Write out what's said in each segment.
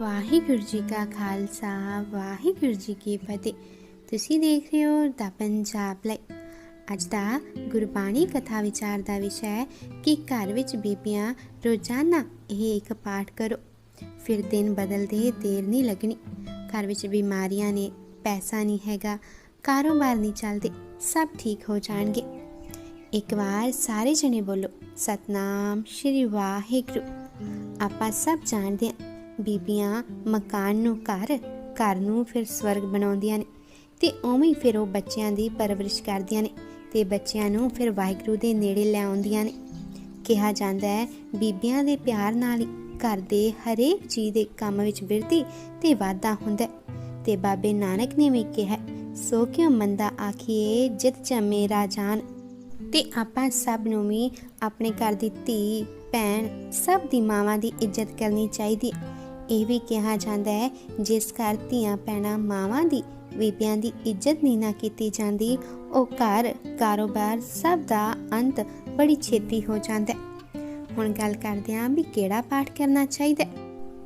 ਵਾਹਿਗੁਰੂ ਜੀ ਕਾ ਖਾਲਸਾ, ਵਾਹਿਗੁਰੂ ਜੀ ਕੀ ਫਤਿਹ। ਤੁਸੀਂ ਦੇਖ ਰਹੇ ਹੋ ਦਾ ਪੰਜਾਬ ਲਈ। ਅੱਜ ਦਾ ਗੁਰਬਾਣੀ ਕਥਾ ਵਿਚਾਰ ਦਾ ਵਿਸ਼ਾ ਹੈ ਕਿ ਘਰ ਵਿੱਚ ਬੀਬੀਆਂ ਰੋਜ਼ਾਨਾ ਇਹ ਇੱਕ ਪਾਠ ਕਰੋ। ਫਿਰ ਦਿਨ ਬਦਲਦੇ ਦੇਰ ਨਹੀਂ ਲੱਗਣੀ। ਘਰ ਵਿੱਚ ਬਿਮਾਰੀਆਂ ਨੇ, ਪੈਸਾ ਨਹੀਂ ਹੈਗਾ, ਕਾਰੋਬਾਰ ਨਹੀਂ ਚੱਲਦੇ, ਸਭ ਠੀਕ ਹੋ ਜਾਣਗੇ। ਇੱਕ ਵਾਰ ਸਾਰੇ ਜਣੇ ਬੋਲੋ, ਸਤਨਾਮ ਸ਼੍ਰੀ ਵਾਹਿਗੁਰੂ। ਆਪਾਂ ਸਭ ਜਾਣਦੇ ਹਾਂ ਬੀਬੀਆਂ ਮਕਾਨ ਨੂੰ ਘਰ ਘਰ ਨੂੰ ਫਿਰ ਸਵਰਗ ਬਣਾਉਂਦੀਆਂ ਨੇ ਤੇ ਉਵੇਂ ਹੀ ਫਿਰ ਉਹ ਬੱਚਿਆਂ ਦੀ ਪਰਵਰਿਸ਼ ਕਰਦੀਆਂ ਨੇ ਤੇ ਬੱਚਿਆਂ ਨੂੰ ਫਿਰ ਵਾਹਿਗੁਰੂ ਦੇ ਨੇੜੇ ਲੈ ਆਉਂਦੀਆਂ ਨੇ। ਕਿਹਾ ਜਾਂਦਾ ਹੈ, ਬੀਬੀਆਂ ਦੇ ਪਿਆਰ ਨਾਲ ਹੀ ਘਰ ਦੇ ਹਰੇਕ ਚੀਜ਼ ਦੇ ਕੰਮ ਵਿੱਚ ਬਿਰਤੀ ਤੇ ਵਾਧਾ ਹੁੰਦਾ ਤੇ ਬਾਬੇ ਨਾਨਕ ਨੇ ਵੀ ਕਿਹਾ, ਸੋ ਕਿਉ ਮੰਦਾ ਆਖੀਏ, ਜਿਤ ਜਮੇ ਰਾਜਾਨ? ਤੇ ਆਪਾਂ ਸਭ ਨੂੰ ਵੀ ਆਪਣੇ ਘਰ ਦੀ ਧੀ, ਭੈਣ, ਸਭ ਦੀ ਮਾਵਾਂ ਦੀ ਇੱਜ਼ਤ ਕਰਨੀ ਚਾਹੀਦੀ ਹੈ। ਇਹ ਵੀ ਕਿਹਾ ਜਾਂਦਾ ਹੈ, ਜਿਸ ਘਰ ਧੀਆਂ ਭੈਣਾਂ ਮਾਵਾਂ ਦੀ ਬੀਬੀਆਂ ਦੀ ਇੱਜ਼ਤ ਨਹੀਂ ਨਾ ਕੀਤੀ ਜਾਂਦੀ, ਉਹ ਘਰ ਕਾਰੋਬਾਰ ਸਭ ਦਾ ਅੰਤ ਬੜੀ ਛੇਤੀ ਹੋ ਜਾਂਦਾ ਹੈ। ਹੁਣ ਗੱਲ ਕਰਦੇ ਹਾਂ ਵੀ ਕਿਹੜਾ ਪਾਠ ਕਰਨਾ ਚਾਹੀਦਾ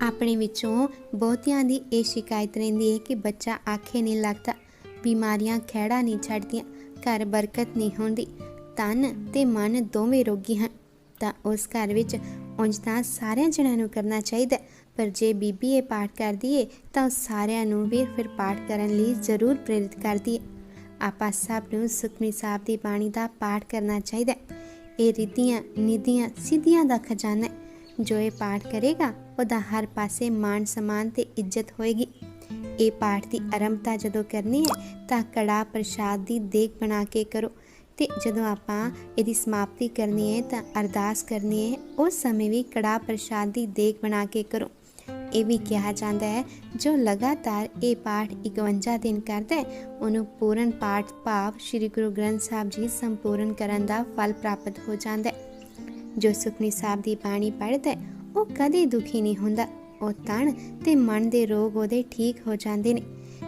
ਆਪਣੇ ਵਿੱਚੋਂ ਬਹੁਤਿਆਂ ਦੀ ਇਹ ਸ਼ਿਕਾਇਤ ਰਹਿੰਦੀ ਹੈ ਕਿ ਬੱਚਾ ਆਖੇ ਨਹੀਂ ਲੱਗਦਾ, ਬਿਮਾਰੀਆਂ ਖਹਿੜਾ ਨਹੀਂ ਛੱਡਦੀਆਂ, ਘਰ ਬਰਕਤ ਨਹੀਂ ਹੁੰਦੀ, ਤਨ ਤੇ ਮਨ ਦੋਵੇਂ ਰੋਗੀ ਹਨ। ਤਾਂ ਉਸ ਘਰ ਵਿੱਚ ਉਂਝ ਤਾਂ ਸਾਰਿਆਂ ਜਣਿਆਂ ਨੂੰ ਕਰਨਾ ਚਾਹੀਦਾ ਪਰ ਜੇ ਬੀਬੀ ਇਹ ਪਾਠ ਕਰਦੀ ਏ, ਤਾਂ ਉਹ ਸਾਰਿਆਂ ਨੂੰ ਵੀ ਫਿਰ ਪਾਠ ਕਰਨ ਲਈ ਜ਼ਰੂਰ ਪ੍ਰੇਰਿਤ ਕਰਦੀ ਹੈ ਆਪਾਂ ਸਭ ਨੂੰ ਸੁਖਮਨੀ ਸਾਹਿਬ ਦੀ ਬਾਣੀ ਦਾ ਪਾਠ ਕਰਨਾ ਚਾਹੀਦਾ ਇਹ ਰਿੱਧੀਆਂ ਨਿਧੀਆਂ ਸਿੱਧੀਆਂ ਦਾ ਖਜ਼ਾਨਾ ਹੈ। ਜੋ ਇਹ ਪਾਠ ਕਰੇਗਾ, ਉਹਦਾ ਹਰ ਪਾਸੇ ਮਾਣ ਸਮਾਨ ਤੇ ਇੱਜ਼ਤ ਹੋਏਗੀ। ਇਹ ਪਾਠ ਦੀ ਆਰੰਭਤਾ ਜਦੋਂ ਕਰਨੀ ਹੈ, ਤਾਂ ਕੜਾ ਪ੍ਰਸ਼ਾਦ ਦੀ ਦੇਗ ਬਣਾ ਕੇ ਕਰੋ। ਤੇ ਜਦੋਂ ਆਪਾਂ ਇਹਦੀ ਸਮਾਪਤੀ ਕਰਨੀ ਹੈ ਤਾਂ ਅਰਦਾਸ ਕਰਨੀ ਹੈ, ਉਸ ਸਮੇਂ ਵੀ ਕੜਾ ਪ੍ਰਸ਼ਾਦ ਦੀ ਦੇਗ ਬਣਾ ਕੇ ਕਰੋ। ਇਹ ਵੀ ਕਿਹਾ ਜਾਂਦਾ ਹੈ, ਜੋ ਲਗਾਤਾਰ ਇਹ ਪਾਠ 51 ਦਿਨ ਕਰਦਾ ਹੈ, ਉਹਨੂੰ ਪੂਰਨ ਪਾਠ ਭਾਵ ਸ੍ਰੀ ਗੁਰੂ ਗ੍ਰੰਥ ਸਾਹਿਬ ਜੀ ਸੰਪੂਰਨ ਕਰਨ ਦਾ ਫਲ ਪ੍ਰਾਪਤ ਹੋ ਜਾਂਦਾ ਹੈ। ਜੋ ਸੁਖਨੀ ਸਾਹਿਬ ਦੀ ਬਾਣੀ ਪੜ੍ਹਦਾ ਹੈ, ਉਹ ਕਦੇ ਦੁਖੀ ਨਹੀਂ ਹੁੰਦਾ, ਉਹ ਤਣ ਤੇ ਮਨ ਦੇ ਰੋਗ ਉਹਦੇ ਠੀਕ ਹੋ ਜਾਂਦੇ ਨੇ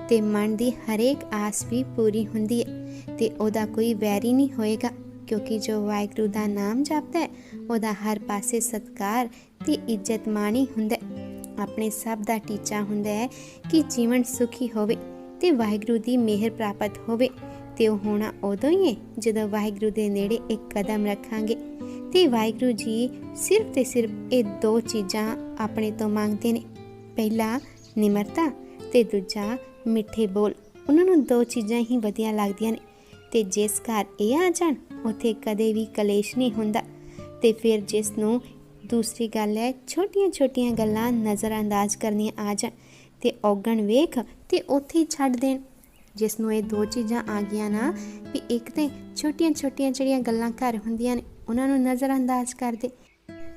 ਤੇ ਮਨ ਦੀ ਹਰੇਕ ਆਸ ਵੀ ਪੂਰੀ ਹੁੰਦੀ ਹੈ। ਤੇ ਉਹਦਾ ਕੋਈ ਵੈਰੀ ਨਹੀਂ ਹੋਏਗਾ, ਕਿਉਂਕਿ ਜੋ ਵਾਹਿਗੁਰੂ ਦਾ ਨਾਮ ਜਪਦਾ ਹੈ, ਉਹਦਾ ਹਰ ਪਾਸੇ ਸਤਕਾਰ ਤੇ ਇੱਜ਼ਤ ਮਾਣੀ ਹੁੰਦਾ ਆਪਣੇ ਸਭ ਦਾ ਟੀਚਾ ਹੁੰਦਾ ਹੈ ਕਿ ਜੀਵਨ ਸੁਖੀ ਹੋਵੇ ਤੇ ਵਾਹਿਗੁਰੂ ਦੀ ਮਿਹਰ ਪ੍ਰਾਪਤ ਹੋਵੇ, ਤੇ ਉਹ ਹੋਣਾ ਉਦੋਂ ਹੀ ਹੈ ਜਦੋਂ ਵਾਹਿਗੁਰੂ ਦੇ ਨੇੜੇ ਇੱਕ ਕਦਮ ਰੱਖਾਂਗੇ। ਤੇ ਵਾਹਿਗੁਰੂ ਜੀ ਸਿਰਫ ਤੇ ਸਿਰਫ ਇਹ ਦੋ ਚੀਜ਼ਾਂ ਆਪਣੇ ਤੋਂ ਮੰਗਦੇ ਨੇ। ਪਹਿਲਾ, ਨਿਮਰਤਾ ਤੇ ਦੂਜਾ, ਮਿੱਠੇ ਬੋਲ। ਉਹਨਾਂ ਨੂੰ ਦੋ ਚੀਜ਼ਾਂ ਹੀ ਵਧੀਆ ਲੱਗਦੀਆਂ ਨੇ। ਤੇ ਜਿਸ ਘਰ ਇਹ ਆ ਜਾਣ, ਉੱਥੇ ਕਦੇ ਵੀ ਕਲੇਸ਼ ਨਹੀਂ ਹੁੰਦਾ। ਤੇ ਫਿਰ ਜਿਸ ਨੂੰ ਦੂਸਰੀ ਗੱਲ ਹੈ, ਛੋਟੀਆਂ-ਛੋਟੀਆਂ ਗੱਲਾਂ ਨਜ਼ਰਅੰਦਾਜ਼ ਕਰਨੀਆਂ ਆ ਜਾਣ ਤੇ ਔਗਣ ਵੇਖ ਤੇ ਉੱਥੇ ਹੀ ਛੱਡ ਦੇਣ। ਜਿਸ ਨੂੰ ਇਹ ਦੋ ਚੀਜ਼ਾਂ ਆ ਗਈਆਂ ਨਾ ਵੀ ਇੱਕ ਤੇ ਛੋਟੀਆਂ-ਛੋਟੀਆਂ ਜਿਹੜੀਆਂ ਗੱਲਾਂ ਘਰ ਹੁੰਦੀਆਂ ਨੇ, ਉਹਨਾਂ ਨੂੰ ਨਜ਼ਰਅੰਦਾਜ਼ ਕਰ ਦੇ।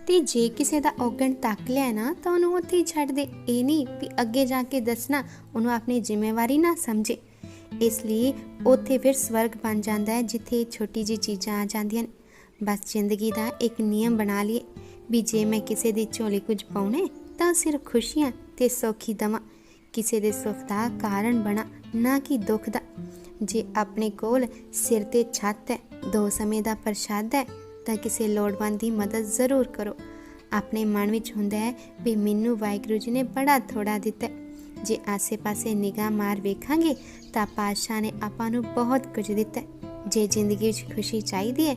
ਤੇ ਜੇ ਕਿਸੇ ਦਾ ਔਗਣ ਤੱਕ ਲਿਆ ਨਾ, ਤਾਂ ਉਹਨੂੰ ਉੱਥੇ ਹੀ ਛੱਡ ਦੇ। ਇਹ ਨਹੀਂ ਵੀ ਅੱਗੇ ਜਾ ਕੇ ਦੱਸਣਾ, ਉਹਨੂੰ ਆਪਣੀ ਜ਼ਿੰਮੇਵਾਰੀ ਨਾ ਸਮਝੇ। ਇਸ ਲਈ ਉੱਥੇ ਫਿਰ ਸਵਰਗ ਬਣ ਜਾਂਦਾ ਹੈ, ਜਿੱਥੇ ਛੋਟੀ ਜੀ ਚੀਜ਼ਾਂ ਆ ਜਾਂਦੀਆਂ ਨੇ। ਬਸ ਜ਼ਿੰਦਗੀ ਦਾ ਇੱਕ ਨਿਯਮ ਬਣਾ ਲਈਏ ਵੀ ਜੇ ਮੈਂ ਕਿਸੇ ਦੀ ਝੋਲੀ ਕੁਝ ਪਾਉਣੇ, ਤਾਂ ਸਿਰਫ ਖੁਸ਼ੀਆਂ ਤੇ ਸੌਖੀ ਦਵਾਂ। ਕਿਸੇ ਦੇ ਸੁੱਖ ਦਾ ਕਾਰਨ ਬਣਾ, ਨਾ ਕਿ ਦੁੱਖ ਦਾ। ਜੇ ਆਪਣੇ ਕੋਲ ਸਿਰ ਤੇ ਛੱਤ ਹੈ, ਦੋ ਸਮੇਂ ਦਾ ਪ੍ਰਸ਼ਾਦ ਹੈ, ਤਾਂ ਕਿਸੇ ਲੋੜਵੰਦ ਦੀ ਮਦਦ ਜ਼ਰੂਰ ਕਰੋ। ਆਪਣੇ ਮਨ ਵਿੱਚ ਹੁੰਦਾ ਹੈ ਵੀ ਮੈਨੂੰ ਵਾਹਿਗੁਰੂ ਜੀ ਨੇ ਬੜਾ ਥੋੜਾ ਦਿੱਤਾ ਜੇ ਆਸੇ-ਪਾਸੇ ਨਿਗਾਹ ਮਾਰ ਵੇਖਾਂਗੇ ਤਾਂ ਪਾਤਸ਼ਾਹ ਨੇ ਆਪਾਂ ਨੂੰ ਬਹੁਤ ਕੁਝ ਦਿੱਤਾ ਜੇ ਜ਼ਿੰਦਗੀ ਵਿੱਚ ਖੁਸ਼ੀ ਚਾਹੀਦੀ ਹੈ,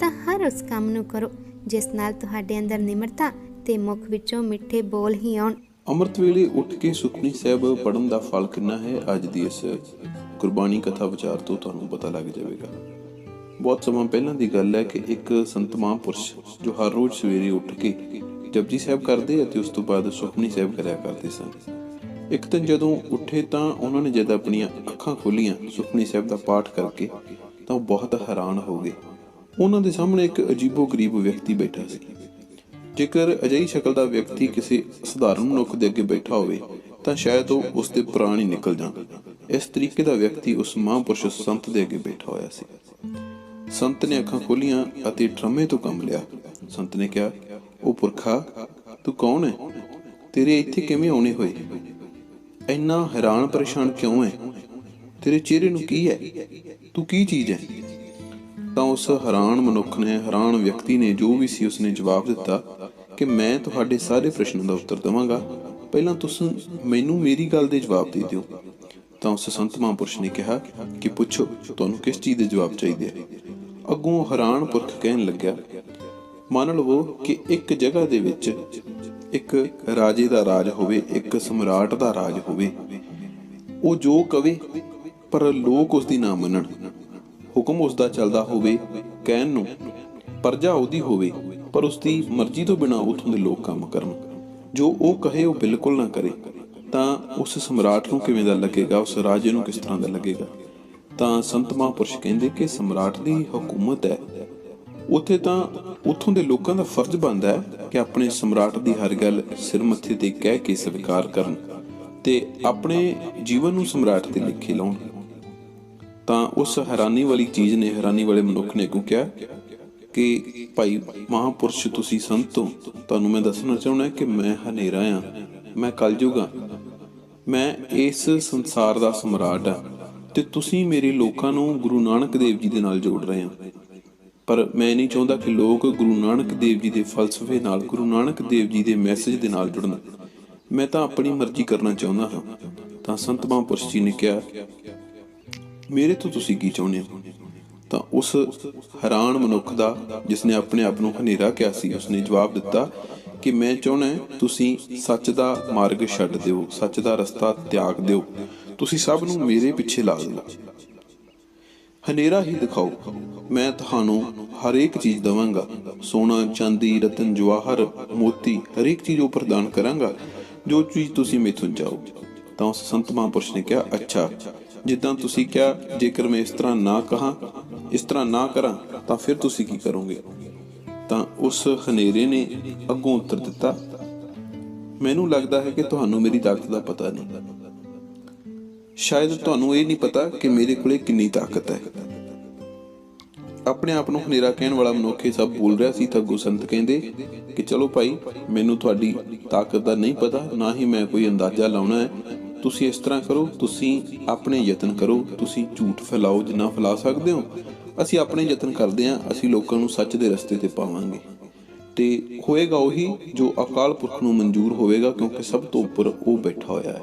ਤਾਂ ਹਰ ਉਸ ਕੰਮ ਨੂੰ ਕਰੋ, ਜਿਸ ਨਾਲ ਤੁਹਾਡੇ ਅੰਦਰ ਨਿਮਰਤਾ ਤੇ ਮੁਖ ਵਿੱਚੋਂ ਮਿੱਠੇ ਬੋਲ ਹੀ ਆਉਣ। ਅੰਮ੍ਰਿਤ ਵੇਲੇ ਉੱਠ ਕੇ ਸੁਖਨੀ ਸਾਹਿਬ ਪੜਨ ਦਾ ਫਲ ਕਿੰਨਾ ਹੈ, ਅੱਜ ਦੀ ਇਸ ਕੁਰਬਾਨੀ ਕਥਾ ਵਿਚਾਰ ਤੋਂ ਤੁਹਾਨੂੰ ਪਤਾ ਲੱਗ ਜਾਵੇਗਾ। ਬਹੁਤ ਸਮਾਂ ਪਹਿਲਾਂ ਦੀ ਗੱਲ ਹੈ ਕਿ ਇੱਕ ਸੰਤ ਮਹਾਂਪੁਰਸ਼ ਜੋ ਹਰ ਰੋਜ਼ ਸਵੇਰੇ ਉੱਠ ਕੇ ਜਪਜੀ ਸਾਹਿਬ ਕਰਦੇ ਅਤੇ ਉਸ ਤੋਂ ਬਾਅਦ ਸੁਖਨੀ ਸਾਹਿਬ ਕਰਿਆ ਕਰਦੇ ਸਨ। ਇੱਕ ਦਿਨ ਜਦੋਂ ਉੱਠੇ ਤਾਂ ਉਹਨਾਂ ਨੇ ਜਦ ਆਪਣੀਆਂ ਅੱਖਾਂ ਖੋਲੀਆਂ ਸੁਖਨੀ ਸਾਹਿਬ ਦਾ ਪਾਠ ਕਰਕੇ, ਤਾਂ ਉਹ ਬਹੁਤ ਹੈਰਾਨ ਹੋ ਗਏ। ਉਹਨਾਂ ਦੇ ਸਾਹਮਣੇ ਇੱਕ ਅਜੀਬੋ-ਗਰੀਬ ਵਿਅਕਤੀ ਬੈਠਾ ਸੀ। ਜੇਕਰ ਅਜਿਹੀ ਸ਼ਕਲ ਦਾ ਵਿਅਕਤੀ ਕਿਸੇ ਸਧਾਰਨ ਮਨੁੱਖ ਦੇ ਅੱਗੇ ਬੈਠਾ ਹੋਵੇ, ਤਾਂ ਸ਼ਾਇਦ ਉਹ ਉਸ ਦੇ ਪ੍ਰਾਣ ਹੀ ਨਿਕਲ ਜਾਣ। ਇਸ ਤਰੀਕੇ ਦਾ ਵਿਅਕਤੀ ਉਸ ਮਹਾਂਪੁਰਸ਼ ਸੰਤ ਦੇ ਅੱਗੇ ਬੈਠਾ ਹੋਇਆ ਸੀ। ਸੰਤ ਨੇ ਅੱਖਾਂ ਖੋਲੀਆਂ ਅਤੇ ਡਰਮੇ ਤੋਂ ਕੰਮ ਲਿਆ। ਸੰਤ ਨੇ ਕਿਹਾ, ਉਹ ਪੁਰਖਾ, ਤੂੰ ਕੌਣ ਹੈ? ਤੇਰੇ ਇੱਥੇ ਕਿਵੇਂ ਆਉਣੇ ਹੋਏ? ਇੰਨਾ ਹੈਰਾਨ ਪਰੇਸ਼ਾਨ ਕਿਉਂ ਹੈ? ਤੇਰੇ ਚਿਹਰੇ ਨੂੰ ਕੀ ਹੈ? ਤੂੰ ਕੀ ਚੀਜ਼ ਹੈ? ਤਾਂ ਉਸ ਹੈਰਾਨ ਮਨੁੱਖ ਨੇ, ਹੈਰਾਨ ਵਿਅਕਤੀ ਨੇ ਜੋ ਵੀ ਸੀ ਉਸਨੇ ਜਵਾਬ ਦਿੱਤਾ ਕਿ ਮੈਂ ਤੁਹਾਡੇ ਸਾਰੇ ਪ੍ਰਸ਼ਨਾਂ ਦਾ ਉੱਤਰ ਦੇਵਾਂਗਾ। ਪਹਿਲਾਂ ਤੁਸੀਂ ਮੈਨੂੰ ਮੇਰੀ ਗੱਲ ਦੇ ਜਵਾਬ ਦੇ ਦਿਓ। ਤਾਂ ਉਸ ਸੰਤ ਮਹਾਂਪੁਰਸ਼ ਨੇ ਕਿਹਾ ਕਿ ਪੁੱਛੋ, ਤੁਹਾਨੂੰ ਕਿਸ ਚੀਜ਼ ਦੇ ਜਵਾਬ ਚਾਹੀਦੇ ਹੈ ਅੱਗੋਂ ਹੈਰਾਨ ਪੁਰਖ ਕਹਿਣ ਲੱਗਿਆ ਮੰਨ ਲਵੋ ਕਿ ਇੱਕ ਜਗ੍ਹਾ ਦੇ ਵਿੱਚ ਇੱਕ ਰਾਜੇ ਦਾ ਰਾਜ ਹੋਵੇ, ਇੱਕ ਸਮਰਾਟ ਦਾ ਰਾਜ ਹੋਵੇ। ਉਹ ਜੋ ਕਵੇ, ਪਰ ਲੋਕ ਉਸ ਦੀ ਨਾ ਮੰਨਣ। ਹੁਕਮ ਉਸ ਦਾ ਚੱਲਦਾ ਹੋਵੇ, ਕਹਿਣ ਨੂੰ ਪਰਜਾ ਉਹਦੀ ਹੋਵੇ, ਪਰ ਉਸ ਦੀ ਮਰਜ਼ੀ ਤੋਂ ਬਿਨਾ ਉਥੋਂ ਦੇ ਲੋਕ ਕੰਮ ਕਰਨ। ਜੋ ਉਹ ਕਹੇ, ਉਹ ਬਿਲਕੁਲ ਨਾ ਕਰੇ। ਤਾਂ ਉਸ ਸਮਰਾਟ ਨੂੰ ਕਿਵੇਂ ਦਾ ਲੱਗੇਗਾ? ਉਸ ਰਾਜੇ ਨੂੰ ਕਿਸ ਤਰ੍ਹਾਂ ਦਾ ਲੱਗੇਗਾ? ਤਾਂ ਸੰਤ ਮਹਾਂਪੁਰਸ਼ ਕਹਿੰਦੇ ਕਿ ਸਮਰਾਟ ਦੀ ਹਕੂਮਤ ਹੈ। ਉੱਥੇ ਤਾਂ ਉੱਥੋਂ ਦੇ ਲੋਕਾਂ ਦਾ ਫਰਜ਼ ਬਣਦਾ ਹੈ ਕਿ ਆਪਣੇ ਸਮਰਾਟ ਦੀ ਹਰ ਗੱਲ ਸਿਰ ਮੱਥੇ ਤੇ ਕਹਿ ਕੇ ਸਵੀਕਾਰ ਕਰਨ ਤੇ ਆਪਣੇ ਜੀਵਨ ਨੂੰ ਸਮਰਾਟ ਤੇ ਲਿਖੇ ਲਾਉਣ। ਤਾਂ ਉਸ ਹੈਰਾਨੀ ਵਾਲੀ ਚੀਜ਼ ਨੇ, ਹੈਰਾਨੀ ਵਾਲੇ ਮਨੁੱਖ ਨੇ ਕਿਉਂ ਕਿਹਾ ਕਿ ਭਾਈ ਮਹਾਪੁਰਸ਼ ਤੁਸੀਂ ਸੰਤ ਹੋ? ਤੁਹਾਨੂੰ ਮੈਂ ਦੱਸਣਾ ਚਾਹੁੰਦਾ ਕਿ ਮੈਂ ਹਨੇਰਾ ਆ ਮੈਂ ਕਲਯੁਗਾ ਮੈਂ ਇਸ ਸੰਸਾਰ ਦਾ ਸਮਰਾਟ ਆ ਤੇ ਤੁਸੀਂ ਮੇਰੇ ਲੋਕਾਂ ਨੂੰ ਗੁਰੂ ਨਾਨਕ ਦੇਵ ਜੀ ਦੇ ਨਾਲ ਜੋੜ ਰਹੇ ਹੋ। ਪਰ ਮੈਂ ਨਹੀਂ ਚਾਹੁੰਦਾ ਕਿ ਲੋਕ ਗੁਰੂ ਨਾਨਕ ਦੇਵ ਜੀ ਦੇ ਫਲਸਫੇ ਨਾਲ, ਗੁਰੂ ਨਾਨਕ ਦੇਵ ਜੀ ਦੇ ਮੈਸੇਜ ਦੇ ਨਾਲ ਜੁੜਨ। ਮੈਂ ਤਾਂ ਆਪਣੀ ਮਰਜ਼ੀ ਕਰਨਾ ਚਾਹੁੰਦਾ ਹਾਂ। ਤਾਂ ਸੰਤ ਮਹਾਂਪੁਰਸ਼ ਜੀ ਨੇ ਕਿਹਾ, ਮੇਰੇ ਤੋਂ ਤੁਸੀਂ ਕੀ ਚਾਹੁੰਦੇ ਹੋ? ਤਾਂ ਉਸ ਹੈਰਾਨ ਮਨੁੱਖ ਦਾ, ਜਿਸ ਨੇ ਆਪਣੇ ਆਪ ਨੂੰ ਹਨੇਰਾ ਕਿਹਾ ਸੀ ਉਸਨੇ ਜਵਾਬ ਦਿੱਤਾ ਕਿ ਮੈਂ ਚਾਹੁੰਦਾ ਤੁਸੀਂ ਸੱਚ ਦਾ ਮਾਰਗ ਛੱਡ ਦਿਓ, ਸੱਚ ਦਾ ਰਸਤਾ ਤਿਆਗ ਦਿਓ। ਤੁਸੀਂ ਸਭ ਨੂੰ ਮੇਰੇ ਪਿੱਛੇ ਲਾ ਦਿਓ। ਹਨੇਰਾ ਹੀ ਦਿਖਾਓ। ਮੈਂ ਤੁਹਾਨੂੰ ਹਰੇਕ ਚੀਜ਼ ਦਵਾਂਗਾ। ਸੋਨਾ, ਚਾਂਦੀ, ਰਤਨ, ਜਵਾਹਰ, ਮੋਤੀ ਹਰੇਕ ਚੀਜ਼ ਉਹ ਪ੍ਰਦਾਨ ਕਰਾਂਗਾ, ਜੋ ਚੀਜ਼ ਤੁਸੀਂ ਮੈਥੋਂ ਚਾਹੋ ਤਾਂ ਉਸ ਸੰਤ ਮਹਾਂਪੁਰਸ਼ ਨੇ ਕਿਹਾ, ਅੱਛਾ, ਜਿੱਦਾਂ ਤੁਸੀਂ ਕਿਹਾ, ਜੇਕਰ ਮੈਂ ਇਸ ਤਰ੍ਹਾਂ ਨਾ ਕਹਾ, ਇਸ ਤਰ੍ਹਾਂ ਨਾ ਕਰਾਂ, ਤਾਂ ਫਿਰ ਤੁਸੀਂ ਕੀ ਕਰੋਗੇ? ਤਾਂ ਉਸ ਹਨੇਰੇ ਨੇ ਅੱਗੋਂ ਉੱਤਰ ਦਿੱਤਾ, ਮੈਨੂੰ ਲੱਗਦਾ ਹੈ ਕਿ ਤੁਹਾਨੂੰ ਮੇਰੀ ਤਾਕਤ ਦਾ ਪਤਾ ਨਹੀਂ। ਸ਼ਾਇਦ ਤੁਹਾਨੂੰ ਇਹ ਨਹੀਂ ਪਤਾ ਕਿ ਮੇਰੇ ਕੋਲੇ ਕਿੰਨੀ ਤਾਕਤ ਹੈ। ਆਪਣੇ ਆਪ ਨੂੰ ਹਨੇਰਾ ਕਹਿਣ ਵਾਲਾ ਮਨੁੱਖ ਇਹ ਸਭ ਬੋਲ ਰਿਹਾ ਸੀ ਤਾਂ ਗੁਸੰਤ ਕਹਿੰਦੇ ਕਿ ਚਲੋ ਭਾਈ, ਮੈਨੂੰ ਤੁਹਾਡੀ ਤਾਕਤ ਦਾ ਨਹੀਂ ਪਤਾ, ਨਾ ਹੀ ਮੈਂ ਕੋਈ ਅੰਦਾਜ਼ਾ ਲਾਉਣਾ ਹੈ। ਤੁਸੀਂ ਇਸ ਤਰ੍ਹਾਂ ਕਰੋ, ਤੁਸੀਂ ਆਪਣੇ ਯਤਨ ਕਰੋ, ਤੁਸੀਂ ਝੂਠ ਫੈਲਾਓ, ਜਿੰਨਾ ਫੈਲਾ ਸਕਦੇ ਹੋ। ਅਸੀਂ ਆਪਣੇ ਯਤਨ ਕਰਦੇ ਹਾਂ, ਅਸੀਂ ਲੋਕਾਂ ਨੂੰ ਸੱਚ ਦੇ ਰਸਤੇ ਤੇ ਪਾਵਾਂਗੇ। ਤੇ ਹੋਏਗਾ ਉਹੀ ਜੋ ਅਕਾਲ ਪੁਰਖ ਨੂੰ ਮਨਜ਼ੂਰ ਹੋਵੇਗਾ, ਕਿਉਂਕਿ ਸਭ ਤੋਂ ਉੱਪਰ ਉਹ ਬੈਠਾ ਹੋਇਆ ਹੈ।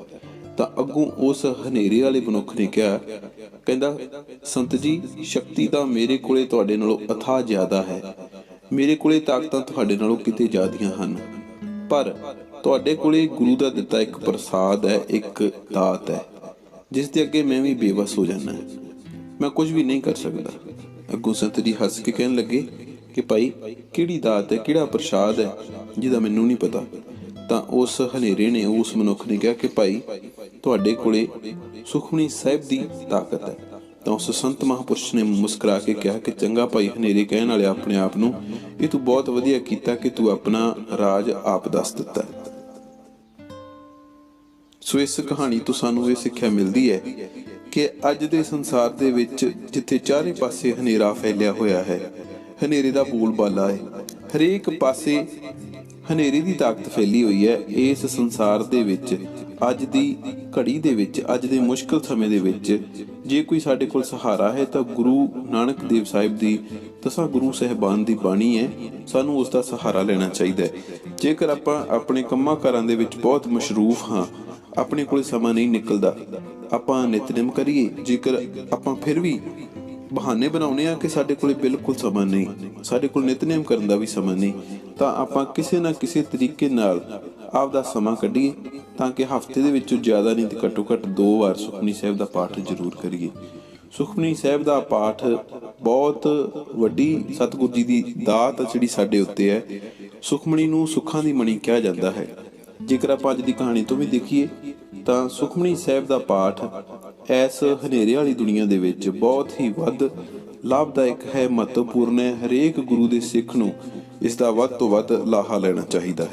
ਤਾਂ ਅੱਗੋਂ ਉਸ ਹਨੇਰੇ ਵਾਲੇ ਮਨੁੱਖ ਨੇ ਕਿਹਾ, ਕਹਿੰਦਾ, ਸੰਤ ਜੀ, ਸ਼ਕਤੀ ਤਾਂ ਮੇਰੇ ਕੋਲੇ ਤੁਹਾਡੇ ਨਾਲੋਂ ਅਥਾਹ ਜ਼ਿਆਦਾ ਹੈ। ਮੇਰੇ ਕੋਲੇ ਤਾਕਤਾਂ ਤੁਹਾਡੇ ਨਾਲੋਂ ਕਿਤੇ ਜ਼ਿਆਦੀਆਂ ਹਨ। ਪਰ ਤੁਹਾਡੇ ਕੋਲੇ ਗੁਰੂ ਦਾ ਦਿੱਤਾ ਇੱਕ ਪ੍ਰਸਾਦ ਹੈ, ਇੱਕ ਦਾਤ ਹੈ, ਜਿਸ ਦੇ ਅੱਗੇ ਮੈਂ ਵੀ ਬੇਵਸ ਹੋ ਜਾਣਾ ਮੈਂ ਕੁਝ ਵੀ ਨਹੀਂ ਕਰ ਸਕਦਾ। ਅੱਗੋਂ ਸੰਤ ਜੀ ਹੱਸ ਕੇ ਕਹਿਣ ਲੱਗੇ ਕਿ ਭਾਈ, ਕਿਹੜੀ ਦਾਤ ਹੈ, ਕਿਹੜਾ ਪ੍ਰਸਾਦ ਹੈ, ਜਿਹਦਾ ਮੈਨੂੰ ਨਹੀਂ ਪਤਾ। ਤਾਂ ਉਸ ਹਨੇਰੇ ਨੇ ਉਸ ਮਨੁੱਖ ਨੇ ਕਿਹਾ ਕਿ ਭਾਈ, ਤੁਹਾਡੇ ਕੋਲੇ ਸੁਖਮਨੀ ਸਾਹਿਬ ਦੀ ਤਾਕਤ ਹੈ। ਤਾਂ ਉਸ ਸੰਤ ਮਹਾਪੁਰਸ਼ ਨੇ ਮੁਸਕਰਾ ਕੇ ਕਿਹਾ ਕਿ ਚੰਗਾ ਭਾਈ, ਹਨੇਰੇ ਕਹਿਣ ਵਾਲੇ ਆਪਣੇ ਆਪ ਨੂੰ, ਇਹ ਤੂੰ ਬਹੁਤ ਵਧੀਆ ਕੀਤਾ ਕਿ ਤੂੰ ਆਪਣਾ ਰਾਜ ਆਪ ਦੱਸ ਦਿੱਤਾ। ਸੋ ਇਸ ਕਹਾਣੀ ਤੋਂ ਸਾਨੂੰ ਇਹ ਸਿੱਖਿਆ ਮਿਲਦੀ ਹੈ ਕਿ ਅੱਜ ਦੇ ਸੰਸਾਰ ਦੇ ਵਿੱਚ ਜਿੱਥੇ ਚਾਰੇ ਪਾਸੇ ਹਨੇਰਾ ਫੈਲਿਆ ਹੋਇਆ ਹੈ, ਹਨੇਰੇ ਦਾ ਬੋਲਬਾਲਾ ਹੈ। ਹਰੇਕ ਪਾਸੇ ਹਨੇਰੇ ਦੀ ਤਾਕਤ ਫੈਲੀ ਹੋਈ ਹੈ। ਇਸ ਸੰਸਾਰ ਦੇ ਵਿੱਚ, ਅੱਜ ਦੀ ਘੜੀ ਦੇ ਵਿੱਚ, ਅੱਜ ਦੇ ਮੁਸ਼ਕਲ ਸਮੇਂ ਦੇ ਵਿੱਚ, ਜੇ ਕੋਈ ਸਾਡੇ ਕੋਲ ਸਹਾਰਾ ਹੈ, ਤਾਂ ਗੁਰੂ ਨਾਨਕ ਦੇਵ ਸਾਹਿਬ ਦੀ ਦਸਾਂ ਗੁਰੂ ਸਹਿਬਾਨ ਦੀ ਬਾਣੀ ਹੈ। ਸਾਨੂੰ ਉਸ ਦਾ ਸਹਾਰਾ ਲੈਣਾ ਚਾਹੀਦਾ ਹੈ। ਜੇਕਰ ਆਪਾਂ ਆਪਣੇ ਕੰਮਾਂ ਕਾਰਾਂ ਦੇ ਵਿੱਚ ਬਹੁਤ ਮਸ਼ਰੂਫ ਹਾਂ, ਆਪਣੇ ਕੋਲ ਸਮਾਂ ਨਹੀਂ ਨਿਕਲਦਾ, ਆਪਾਂ ਨਿਤਨੇਮ ਕਰੀਏ। ਜੇਕਰ ਆਪਾਂ ਫਿਰ ਵੀ ਬਹਾਨੇ ਬਣਾਉਨੇ ਆ ਕਿ ਸਾਡੇ ਕੋਲੇ ਬਿਲਕੁਲ ਸਮਾਂ ਨਹੀਂ। ਸਾਡੇ ਕੋਲ ਨਿਤਨੇਮ ਕਰਨ ਦਾ ਵੀ ਸਮਾਂ ਨਹੀਂ। ਤਾਂ ਆਪਾਂ ਕਿਸੇ ਨਾ ਕਿਸੇ ਤਰੀਕੇ ਨਾਲ ਆਪਦਾ ਸਮਾਂ ਕੱਢੀਏ ਤਾਂ ਕਿ ਹਫ਼ਤੇ ਦੇ ਵਿੱਚੋਂ ਜ਼ਿਆਦਾ ਨਹੀਂ ਤੇ ਘੱਟੋ ਘੱਟ ਦੋ ਵਾਰ ਸੁਖਮਨੀ ਸਾਹਿਬ ਦਾ ਪਾਠ ਜ਼ਰੂਰ ਕਰੀਏ। ਸੁਖਮਨੀ ਸਾਹਿਬ ਦਾ ਪਾਠ ਬਹੁਤ ਵੱਡੀ ਸਤਿਗੁਰੂ ਜੀ ਦੀ ਦਾਤ ਜਿਹੜੀ ਸਾਡੇ ਉੱਤੇ ਹੈ। ਸੁਖਮਨੀ ਨੂੰ ਸੁੱਖਾਂ ਦੀ ਮਣੀ ਕਿਹਾ ਜਾਂਦਾ ਹੈ। ਜੇਕਰ ਆਪਾਂ ਅੱਜ ਦੀ ਕਹਾਣੀ ਤੋਂ ਵੀ ਦੇਖੀਏ ਤਾਂ ਸੁਖਮਨੀ ਸਾਹਿਬ ਦਾ ਪਾਠ ਇਸ ਹਨੇਰੇ ਵਾਲੀ ਦੁਨੀਆ ਦੇ ਵਿੱਚ ਬਹੁਤ ਹੀ ਵੱਧ ਲਾਭਦਾਇਕ ਹੈ, ਮਹੱਤਵਪੂਰਨ ਹੈ, ਹਰੇਕ ਗੁਰੂ ਦੇ ਸਿੱਖ ਨੂੰ ਇਸ ਦਾ ਵੱਧ ਤੋਂ ਵੱਧ ਲਾਹਾ ਲੈਣਾ ਚਾਹੀਦਾ ਹੈ।